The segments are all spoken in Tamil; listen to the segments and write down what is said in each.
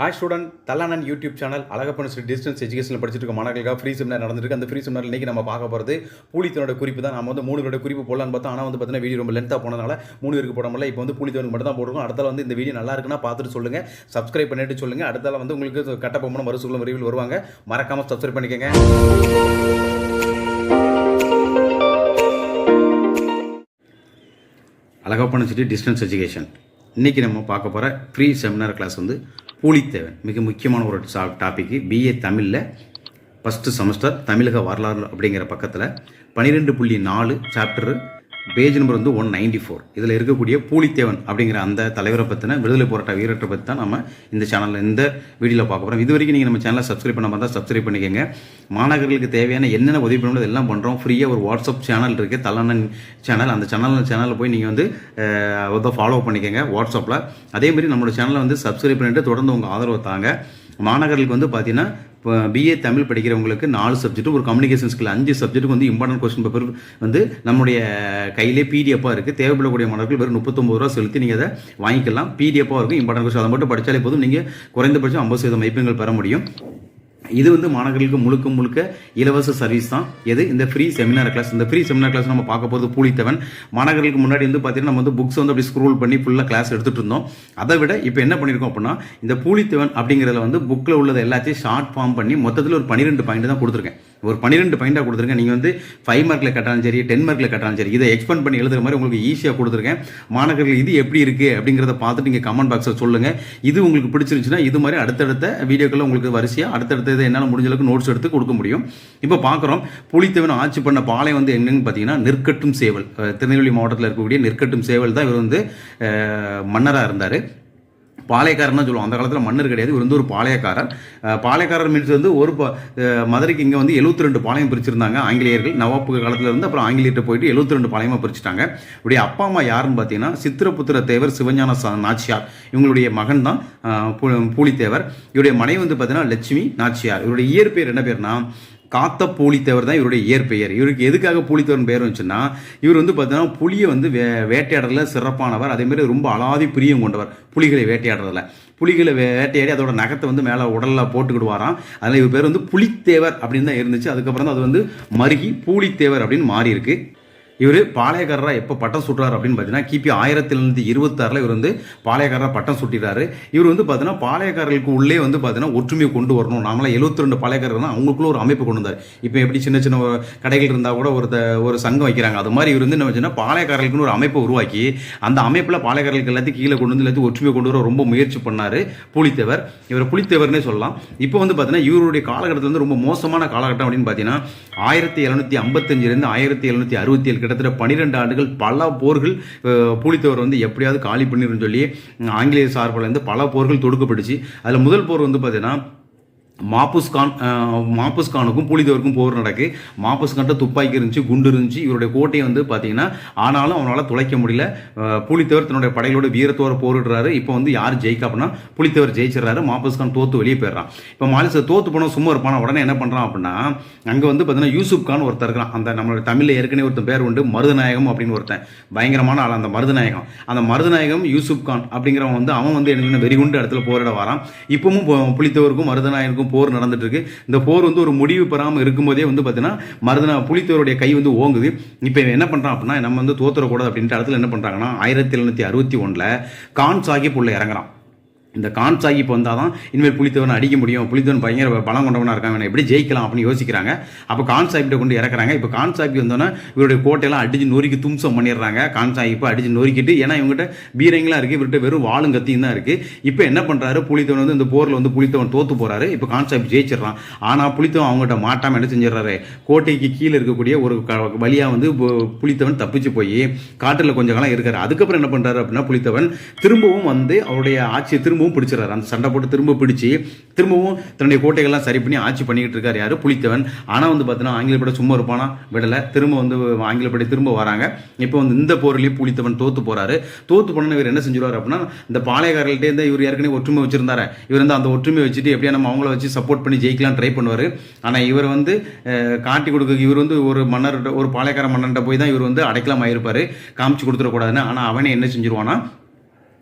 Hi student தல்லானன் YouTube channel Alagappan Sri distance எஜுகேஷனில் படிச்சிட்டு இருக்க மாணவர்களுக்காக ஃப்ரீ செமினார் நடந்திருக்கு. அந்த ஃப்ரீ செமினார் இன்னைக்கு நம்ம பார்க்க போகிறது பூலித்தனோட குறிப்பு தான். நம்ம வந்து மூணு பேரோட குறிப்பு போடலான்னு பார்த்தோம். ஆனால் வந்து பார்த்தீங்கன்னா வீடியோ ரொம்ப லென்த்தாக போனதால மூணு பேருக்கு போட முடியல. இப்போ வந்து பூலித்தவனுக்கு மட்டும் தான் போடுவோம் அடுத்தால வந்து இந்த வீடியோ நல்லா இருக்குன்னா பார்த்துட்டு சொல்லுங்கள் சப்ஸ்கிரைப் பண்ணிட்டு சொல்லுங்கள் அடுத்தால வந்து உங்களுக்கு கட்டப்பொம்மன மறுசுக்குள்ள விரைவில் வருவாங்க. மறக்காமல் சப்ஸ்கிரைப் பண்ணிக்கங்க. அழகப்பன சிட்டி டிஸ்டன்ஸ் எஜுகேஷன் இன்றைக்கி நம்ம பார்க்க போகிற ஃப்ரீ செமினார் கிளாஸ் வந்து பூலித்தேவன். மிக முக்கியமான ஒரு டாப்பிக்கு பிஏ தமிழில் ஃபஸ்ட்டு செமஸ்டர் தமிழக வரலாறு அப்படிங்கிற பக்கத்தில் பன்னிரெண்டு புள்ளி நாலு சாப்டரு பேஜ் நம்பர் வந்து ஒன் நைன்டி ஃபோர் இதில் இருக்கக்கூடிய பூலித்தேவன் அப்படிங்கிற அந்த தலைவரை பற்றின விடுதலை போராட்ட வீரத்தை பற்றி தான் நம்ம இந்த சேனலில் இந்த வீடியோவில் பார்க்க போகிறோம் இது வரைக்கும் நீங்கள் நம்ம சேனலை சப்ஸ்கிரைப் பண்ண தான் சப்ஸ்கிரைப் பண்ணிக்கோங்க. மாணவர்களுக்கு தேவையான என்னென்ன உதவி பண்ணணும் எல்லாம் பண்ணுறோம் ஃப்ரீயாக ஒரு வாட்ஸ்அப் சேனல் இருக்குது தலண்ணன் சேனல் அந்த சேனல் சேனலில் போய் நீங்கள் வந்து அதை ஃபாலோ பண்ணிக்கோங்க வாட்ஸ்அப்பில் அதேமாதிரி நம்மளோட சேனலை வந்து சப்ஸ்கிரைப் பண்ணிட்டு தொடர்ந்து உங்கள் ஆதரவை தாங்க. மாணவர்களுக்கு வந்து பார்த்தீங்கன்னா இப்போ பிஏ தமிழ் படிக்கிறவங்களுக்கு நாலு சப்ஜெக்ட் ஒரு கம்யூனிகேஷன் ஸ்கில் அஞ்சு சப்ஜெக்ட்டுக்கு வந்து இம்பார்ட்டன்ட் கொஸ்டின் பேப்பர் வந்து நம்முடைய கையிலே பிடிஎஃபாக இருக்குது தேவைப்படக்கூடிய மாணவர்கள் வெறும் முப்பத்தொம்பது ரூபா செலுத்தி நீங்கள் அதை வாங்கிக்கலாம். பிடிஎஃபாக இருக்கும் இம்பார்ட்டன்ட் கொஸ்டின் அதை மட்டும் படித்தாலே போதும். நீங்கள் குறைந்தபட்சம் ஐம்பது சதவீதம் மதிப்பெண்கள் பெற முடியும். இது வந்து மாணவர்களுக்கு முழுக்க முழுக்க இலவச சர்வீஸ் தான். எது? இந்த ஃப்ரீ செமினார் கிளாஸ் இந்த ஃப்ரீ செமினார் கிளாஸ் நம்ம பார்க்க போகிறது பூலித்தவன். மாணவர்களுக்கு முன்னாடி வந்து பார்த்தீங்கன்னா நம்ம வந்து புக்ஸ் வந்து அப்படி ஸ்க்ரோல் பண்ணி ஃபுல்லாக கிளாஸ் எடுத்துகிட்டு இருந்தோம். அதை விட இப்போ என்ன பண்ணியிருக்கோம் அப்படின்னா இந்த பூலித்தவன் அப்படிங்கிறதுல வந்து புக்கில் உள்ளது எல்லாத்தையும் ஷார்ட் ஃபார்ம் பண்ணி மொத்தத்தில் ஒரு பன்னிரெண்டு பாயிண்ட் தான் கொடுத்துருக்கேன். ஒரு பன்னிரெண்டு பாயிண்டாக கொடுத்துருங்க நீங்கள் வந்து ஃபைவ் மார்க்கில் கட்டாலும் சரி டென் மார்க்கில் கட்டாலும் சரி இதை எக்ஸ்பெண்ட் பண்ணி எழுதுகிற மாதிரி உங்களுக்கு ஈஸியாக கொடுத்துருக்கேன். மாணவர்கள் இது எப்படி இருக்குது அப்படிங்கிறத பார்த்துட்டு நீங்கள் கமெண்ட் பாக்ஸில் சொல்லுங்கள் இது உங்களுக்கு பிடிச்சிருந்துச்சுன்னா இது மாதிரி அடுத்தடுத்த வீடியோக்களில் உங்களுக்கு வரிசையாக அடுத்தடுத்த இதை என்னால் முடிஞ்ச அளவுக்கு நோட்ஸ் எடுத்து கொடுக்க முடியும். இப்போ பார்க்குறோம் புலித்தேவன் ஆட்சி பண்ண பாளையம் வந்து என்னன்னு பார்த்தீங்கன்னா நெற்கட்டும் சேவல். திருநெல்வேலி மாவட்டத்தில் இருக்கக்கூடிய நெற்கட்டும் சேவல் தான் இவர் வந்து மன்னராக இருந்தார். பாளையக்காரன் தான் சொல்லுவோம் அந்த காலத்தில் மன்னர் கிடையாது. இவர் வந்து ஒரு பாளையக்காரர். பாளையக்காரர் மீன்ஸ் வந்து ஒரு மதுரைக்கு இங்கே வந்து எழுபத்தி ரெண்டு பாளையம் பிரிச்சிருந்தாங்க ஆங்கிலேயர்கள். நவாப்பு காலத்தில் இருந்து அப்புறம் ஆங்கிலேயர்கிட்ட போயிட்டு எழுபத்தி ரெண்டு பாளையமாக பிரிச்சுட்டாங்க. இவருடைய அப்பா அம்மா யாருன்னு பார்த்தீங்கன்னா சித்திரபுத்திர தேவர் சிவஞான நாச்சியார். இவங்களுடைய மகன் தான் பூலித்தேவர். இவருடைய மனைவி வந்து பார்த்தீங்கன்னா லட்சுமி நாச்சியார். இவருடைய இயற்பெயர் என்ன பேர்னா காத்த போலித்தேவர் தான் இவருடைய இயற்பெயர். இவருக்கு எதுக்காக போலித்தேவர்னு பேர் வந்துச்சுன்னா இவர் வந்து பார்த்தீங்கன்னா புலியை வந்து வே வேட்டையாடுறதுல சிறப்பானவர். அதேமாதிரி ரொம்ப அலாதி பிரியம் கொண்டவர் புலிகளை வேட்டையாடுறதுல. புலிகளை வேட்டையாடி அதோட நகத்தை வந்து மேலே உடலில் போட்டுக்கிடுவாராம். அதனால் இவர் பேர் வந்து புலித்தேவர் அப்படின்னு தான் இருந்துச்சு. அதுக்கப்புறம் தான் அது வந்து மருகி பூலித்தேவர் அப்படின்னு மாறியிருக்கு. இவர் பாளையக்காரராக எப்போ பட்டம் சுட்டுறாரு அப்படின்னு பார்த்தீங்கன்னா கிபி ஆயிரத்தி எழுநூத்தி இருபத்தாறில் இவர் வந்து பாளையக்காரராக பட்டம் சுட்டிடுறாரு இவர் வந்து பார்த்தீங்கன்னா பாளையக்காரர்களுக்கு உள்ளே வந்து பார்த்தீங்கன்னா ஒற்றுமையை கொண்டு வரணும். நாங்களாம் எழுபத்தி ரெண்டு பாளையக்காரர் அவங்களுக்குள்ள ஒரு அமைப்பு கொண்டு வந்தார். இப்போ எப்படி சின்ன சின்ன கடைகள் இருந்தால் கூட ஒரு ஒரு சங்கம் வைக்கிறாங்க. அது மாதிரி இவர் வந்து என்ன வச்சுன்னா பாளையக்காரர்களுக்குன்னு ஒரு அமைப்பை உருவாக்கி அந்த அமைப்பில் பாளையக்காரர்களுக்கு எல்லாத்தையும் கீழே கொண்டு வந்து எல்லாத்தையும் ஒற்றுமை கொண்டு வர ரொம்ப முயற்சி பண்ணார் புலித்தேவர். இவர் புலித்தேவர்னே சொல்லலாம். இப்போ வந்து பார்த்தீங்கன்னா இவருடைய காலகட்டத்தில் வந்து ரொம்ப மோசமான காலகட்டம் அப்படின்னு பார்த்தீங்கன்னா ஆயிரத்தி எழுநூற்றி ஐம்பத்தஞ்சிலேருந்து ஆயிரத்தி எழுநூற்றி அறுபத்தி ஏழு கிட்டத்தட்ட பன்னிரெண்டு ஆண்டுகள் பல போர்கள் பூலித்தவர் வந்து எப்படியாவது காலி பண்ணிருன்னு சொல்லி ஆங்கிலேய சார்பில் இருந்து பல போர்கள் தொடுக்கப்பட்டுச்சு. அதில் முதல் போர் வந்து பார்த்தீங்கன்னா மாப்புஸ்கான் மாப்புஸ்கானுக்கும் புலிதேவருக்கும் போர் நடக்கு. மாப்புஸ்கான்ட்ட துப்பாக்கி இருந்துச்சு குண்டு இருந்துச்சு. இவருடைய கோட்டையை வந்து பார்த்தீங்கன்னா ஆனாலும் அவனால் துளைக்க முடியல. புலித்தேவர் தன்னுடைய படைகளோட வீரத்தோட போரிடுறாரு. இப்போ வந்து யார் ஜெயிக்க அப்படின்னா புலித்தேவர் ஜெயிச்சிடறாரு. மாப்புஸ்கான் தோத்து வெளியே போயிடுறான். இப்போ மாலிச தோத்து போனால் சும்மா இருப்பான? உடனே என்ன பண்ணுறான் அப்படின்னா அங்கே வந்து பார்த்தீங்கன்னா யூசுப் கான் ஒருத்தர் இருக்கான் அந்த நம்மளோட தமிழில் ஏற்கனவே ஒருத்தன் பேர் உண்டு மருதநாயகம் அப்படின்னு ஒருத்தன். பயங்கரமான ஆள் அந்த மருதநாயகம். அந்த மருதநாயகம் யூசுப் கான் அப்படிங்கிறவன் வந்து அவன் வந்து என்ன வெறிகுண்டு இடத்துல போரிட வரான். இப்பவும் புலித்தேவருக்கும் மருதநாயகனுக்கும் போர் நடந்துட்டு இந்த போர் வந்து ஒரு முடிவு பெறாமல் இருக்கும்போதே வந்து பார்த்தீங்கன்னா மருதனா புலித்தோருடைய கை வந்து ஓங்குது. இப்போ என்ன பண்ணுறான் அப்படின்னா நம்ம வந்து தோத்துறக்கூடாது அப்படின்ட்டு இடத்துல என்ன பண்ணுறாங்கன்னா ஆயிரத்தி எழுநூற்றி அறுபத்தி ஒன்றில் கான் சாஹிப் உள்ள இறங்குறான். இந்த கான் சாஹிப் வந்தால் தான் இனிமேல் புலித்தவன் அடிக்க முடியும். புலித்தவன் பயங்கர பலம் கொண்டவனாக இருக்காங்க எப்படி ஜெயிக்கலாம் அப்படின்னு யோசிக்கிறாங்க. அப்போ கான் சாஹிப்ட கொண்டு இறக்குறாங்க. இப்போ கான் சாஹிப் வந்தோன்னா இவருடைய கோட்டையெல்லாம் அடிச்சு நொறுக்கி தும்சம் பண்ணிடுறாங்க. கான் சாஹிப்பை அடிச்சு நொறுக்கிட்டு ஏன்னா இவங்ககிட்ட பீரங்களாக இருக்குது இவர்கிட்ட வெறும் வாழும் கத்தியும் தான் இருக்குது இப்போ என்ன பண்ணுறாரு புலித்தவன் வந்து இந்த போரில் வந்து புலித்தவன் தோத்து போகிறாரு இப்போ கான் சாஹிப் ஜெயிச்சிடறான். ஆனால் புளித்தவன் அவங்ககிட்ட மாட்டாமல் என்ன செஞ்சிடறாரு? கோட்டைக்கு கீழே இருக்கக்கூடிய ஒரு வழியாக வந்து புலித்தவன் தப்பிச்சு போய் காட்டில் கொஞ்சம் காலம் இருக்காரு. அதுக்கப்புறம் என்ன பண்ணுறாரு அப்படின்னா புலித்தவன் திரும்பவும் வந்து அவருடைய ஆட்சியை திரும்பவும் திரும்பவும் பிடிச்சிடறாரு. அந்த சண்டை போட்டு திரும்ப பிடிச்சி திரும்பவும் தன்னுடைய கோட்டைகள்லாம் சரி பண்ணி ஆட்சி பண்ணிக்கிட்டு இருக்காரு யாரு? புலித்தவன். ஆனால் வந்து பார்த்தீங்கன்னா ஆங்கில படை சும்மா இருப்பானா? விடலை. திரும்ப வந்து ஆங்கில படை திரும்ப வராங்க. இப்போ வந்து இந்த போரிலேயே புலித்தவன் தோத்து போறாரு. தோத்து போன இவர் என்ன செஞ்சிருவார் அப்படின்னா இந்த பாளையக்காரர்கள்ட்டே இருந்தால் இவர் ஏற்கனவே ஒற்றுமை வச்சிருந்தாரு. இவர் வந்து அந்த ஒற்றுமை வச்சுட்டு எப்படியா நம்ம அவங்கள வச்சு சப்போர்ட் பண்ணி ஜெயிக்கலாம் ட்ரை பண்ணுவார். ஆனால் இவர் வந்து காட்டி கொடுக்க இவர் வந்து ஒரு மன்னர் ஒரு பாளையக்கார மன்னர்கிட்ட போய் தான் இவர் வந்து அடைக்கலாம் ஆயிருப்பாரு காமிச்சு கொடுத்துடக்கூடாதுன்னு. ஆனால் அவனே என்ன செஞ்சிருவானா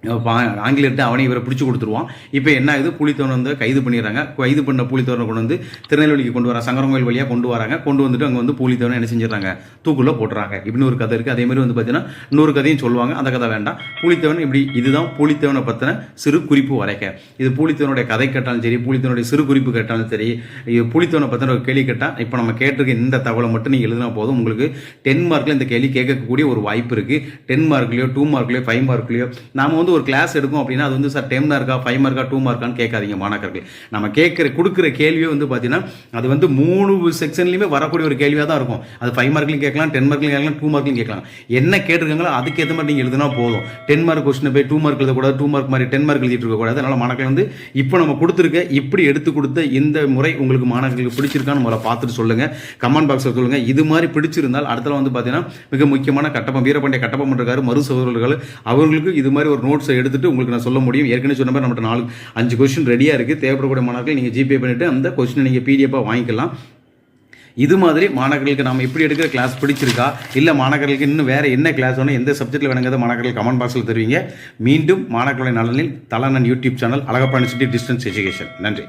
பா- ஆங்கிலேயர்கிட்ட அவனை இவரை பிடிச்சி கொடுத்துருவான். இப்போ என்ன ஆகுது? புலித்தேவனை வந்து கைது பண்ணிடுறாங்க. கைது பண்ண புலித்தவனை கொண்டு வந்து திருநெல்வேலிக்கு கொண்டு வராங்க. சங்கரங்கோயில் வழியாக கொண்டு வராங்க. கொண்டு வந்துட்டு அங்கே வந்து புலித்தேவனை என்ன செஞ்சிடறாங்க? தூக்குள்ள போட்டுறாங்க. இப்படின்னு ஒரு கதை இருக்குது அதேமாதிரி வந்து பார்த்தீங்கன்னா இன்னொரு கதையும் சொல்லுவாங்க. அந்த கதை வேண்டாம். புலித்தேவன் இப்படி இதுதான் புலித்தவனை பற்றின சிறு குறிப்பு வரைக்க. இது புலித்தவனுடைய கதை கேட்டாலும் சரி புலித்தவனுடைய சிறு குறிப்பு கேட்டாலும் சரி இது புலித்தேவனை பற்றின ஒரு கேள்வி கேட்டால் இப்போ நம்ம கேட்டிருக்க இந்த தகவலை மட்டும் நீங்கள் எழுதினா போதும். உங்களுக்கு டென் மார்க்கில் இந்த கேள்வி கேட்கக்கூடிய ஒரு வாய்ப்பு இருக்குது டென் மார்க்லேயோ டூ மார்க்லேயோ ஃபைவ் மார்க்லேயோ நாம் வந்து ஒரு கிளாஸ் எடுக்கும் அப்படின்னா அது வந்து சார் டென் மார்க்கா ஃபைவ் மார்க்கா டூ மார்க்கான்னு கேட்காதீங்க மாணாக்கர்கள் நம்ம கேட்குற கொடுக்குற கேள்வியே வந்து பார்த்தீங்கன்னா அது வந்து மூணு செக்ஷன்லையுமே வரக்கூடிய ஒரு கேள்வியாக தான் இருக்கும். அது ஃபைவ் மார்க்லையும் கேட்கலாம் டென் மார்க்லையும் கேட்கலாம் டூ மார்க்லையும் கேட்கலாம். என்ன கேட்டிருக்காங்களோ அதுக்கேற்ற மாதிரி நீங்கள் எழுதினா போதும். டென் மார்க் கொஸ்டின் போய் டூ மார்க் எழுதக்கூடாது டூ மார்க் மாதிரி டென் மார்க் எழுதிட்டு இருக்கக்கூடாது அதனால் மாணவர்கள் வந்து இப்போ நம்ம கொடுத்துருக்க இப்படி எடுத்து கொடுத்த இந்த முறை உங்களுக்கு மாணவர்களுக்கு பிடிச்சிருக்கான்னு முதல்ல பார்த்துட்டு சொல்லுங்கள் கமெண்ட் பாக்ஸில் சொல்லுங்கள் இது மாதிரி பிடிச்சிருந்தால் அடுத்தல வந்து பார்த்தீங்கன்னா மிக முக்கியமான கட்டப்பம் வீரபாண்டிய கட்டப்பம் இருக்காரு மறு சகோதரர்கள். அவர்களுக்கு இது மாதிரி ஒரு நோட்ஸ் எடுத்துட்டு உங்களுக்கு நான் சொல்ல முடியும். ஏற்கனவே சொன்ன மாதிரி நம்மகிட்ட நாலு அஞ்சு கொஸ்டின் ரெடியாக இருக்குது தேவைப்படக்கூடிய மாணவர்கள் நீங்கள் ஜிபே பண்ணிவிட்டு அந்த கொஸ்டினை நீங்கள் பிடிஎஃபாக வாங்கிக்கலாம். இது மாதிரி மாணவர்களுக்கு நம்ம எப்படி எடுக்கிற கிளாஸ் பிடிச்சிருக்கா? இல்லை மாணவர்களுக்கு இன்னும் வேறு என்ன கிளாஸ் வேணும்? எந்த சப்ஜெக்ட்டில் வேணுங்கிறத மாணவர்கள் கமெண்ட் பாக்ஸில் தருவீங்க. மீண்டும் மாணவர்களுடைய நலனில் தலனன் YouTube channel Alagappa university distance education நன்றி.